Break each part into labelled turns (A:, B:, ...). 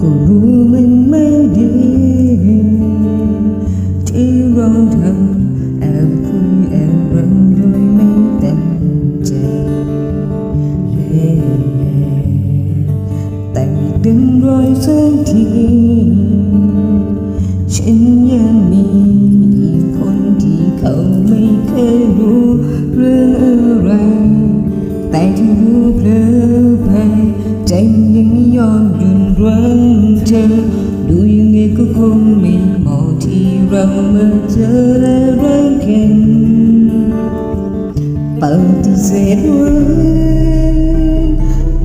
A: ก็รู้มันไม่ดี ที่เราทำแอบคุยแอบรังโดยไม่ตั้งใจเล่แต่ไม่ดึงรอยสักทีฉันยังมีอีกคนที่เขาไม่เคยรู้เรื่องอะไร แต่ที่รู้เพลอไปใจยังไม่ยอมหยุด รังเธอ ดูยังไงก็คงไม่เหมาะที่เรามาเจอและรักกันปฏิเสธไว้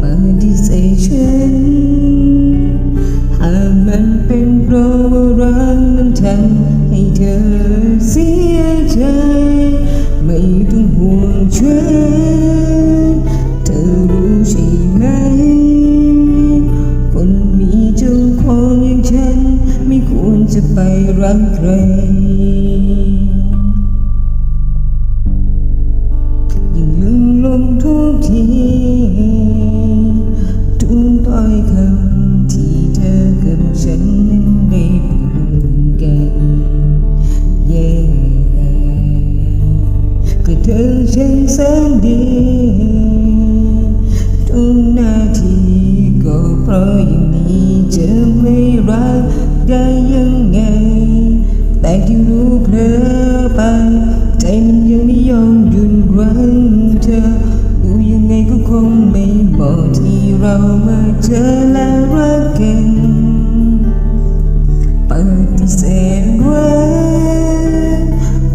A: ปฏิเสธฉันหากมันเป็นเพราะว่ารักมันทำให้เธอเสียใจ ไม่ต้องห่วงฉัน จะไปรักใคร ยิ่งลืมลงทุกทีทุกถ้อยคำที่เธอกับฉันนั้นได้พูดกันเย่ก็เธอฉันแสนดี ได้ยังไง แต่ที่รู้เพลอไป ใจมันยังไม่ยอมหยุดรังเธอ ดูยังไงก็คงไม่เหมาะที่เรามาเจอและรักกันปฏิเสธไว้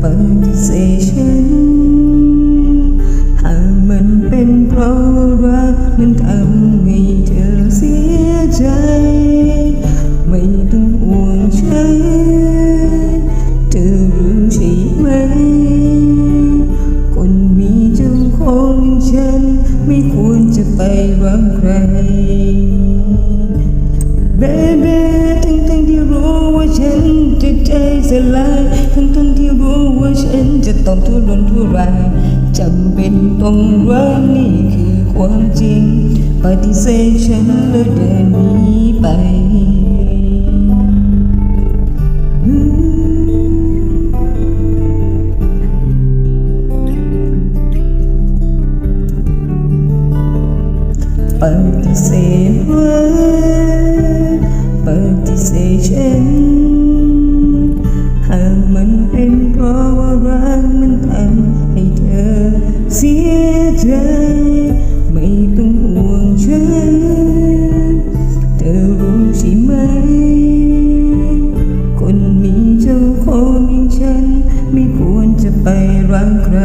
A: ปฏิเสธฉันหากมันเป็นเพราะว่ารักมันัน ไม่ควรจะไปรักใครเบเบ้ทั้งทั้งที่รู้ว่าฉันจะใจสลายทั้งทั้งที่รู้ว่าฉันจะต้องทุรนทุรายจำเป็นต้องรักนี่คือความจริง ปฏิเสธฉันแล้วเดินหนีไป ปฏิเสธไว้ปฏิเสธฉันหากมันเป็นเพราะว่ารักมันทำให้เธอเสียใจ ไม่ต้องห่วงฉัน เธอรู้ใช่ไหม คนมีเจ้าของอย่างฉัน ไม่ควรจะไปรักใคร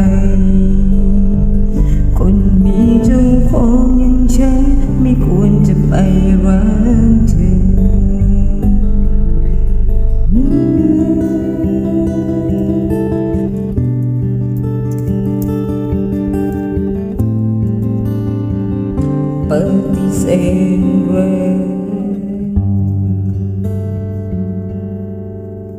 A: ปฏิเสธไว้